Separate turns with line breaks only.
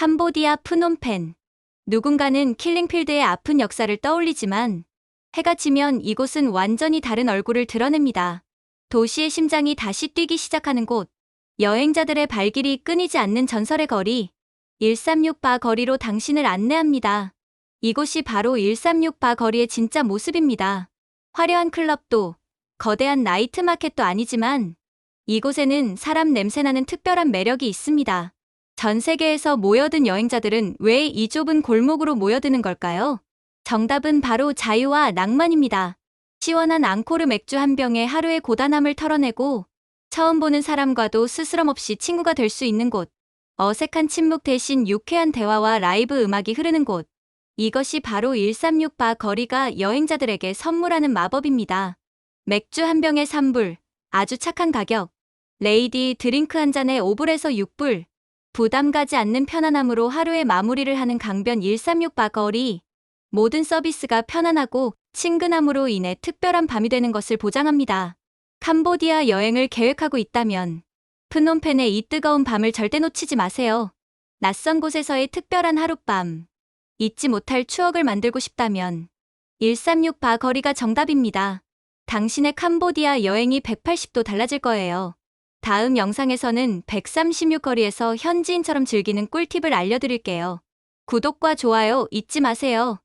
캄보디아 프놈펜. 누군가는 킬링필드의 아픈 역사를 떠올리지만 해가 지면 이곳은 완전히 다른 얼굴을 드러냅니다. 도시의 심장이 다시 뛰기 시작하는 곳. 여행자들의 발길이 끊이지 않는 전설의 거리. 136바 거리로 당신을 안내합니다. 이곳이 바로 136바 거리의 진짜 모습입니다. 화려한 클럽도, 거대한 나이트 마켓도 아니지만 이곳에는 사람 냄새나는 특별한 매력이 있습니다. 전 세계에서 모여든 여행자들은 왜 이 좁은 골목으로 모여드는 걸까요? 정답은 바로 자유와 낭만입니다. 시원한 앙코르 맥주 한 병에 하루의 고단함을 털어내고 처음 보는 사람과도 스스럼 없이 친구가 될 수 있는 곳. 어색한 침묵 대신 유쾌한 대화와 라이브 음악이 흐르는 곳. 이것이 바로 136바 거리가 여행자들에게 선물하는 마법입니다. 맥주 한 병에 3불, 아주 착한 가격. 레이디 드링크 한 잔에 5불에서 6불. 부담 가지 않는 편안함으로 하루의 마무리를 하는 강변 136 바 거리. 모든 서비스가 편안하고 친근함으로 인해 특별한 밤이 되는 것을 보장합니다. 캄보디아 여행을 계획하고 있다면 프놈펜의 이 뜨거운 밤을 절대 놓치지 마세요. 낯선 곳에서의 특별한 하룻밤. 잊지 못할 추억을 만들고 싶다면 136 바 거리가 정답입니다. 당신의 캄보디아 여행이 180도 달라질 거예요. 다음 영상에서는 136 거리에서 현지인처럼 즐기는 꿀팁을 알려드릴게요. 구독과 좋아요 잊지 마세요.